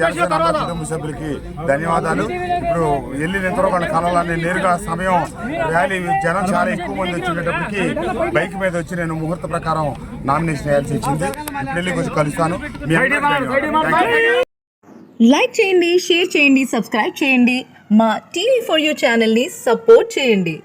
జనసేన కుటుంబ సభ్యులకి ధన్యవాదాలు. ఇప్పుడు వెళ్ళిన ఎంతవరకు వాళ్ళ కళలని నేరుగా సమయం ర్యాలీ జనం చాలా ఎక్కువ మంది వచ్చేటప్పటికి బైక్ మీద వచ్చి నేను ముహూర్త ప్రకారం నామినేషన్ వేయాల్సి వచ్చింది. ఇప్పుడు వెళ్ళి కొంచెం కలుస్తాను. లైక్ చేయండి షేర్ చేయండి సబ్స్క్రైబ్ చేయండి. మా టీవీ ఫర్ యూ ఛానల్ని సపోర్ట్ చేయండి.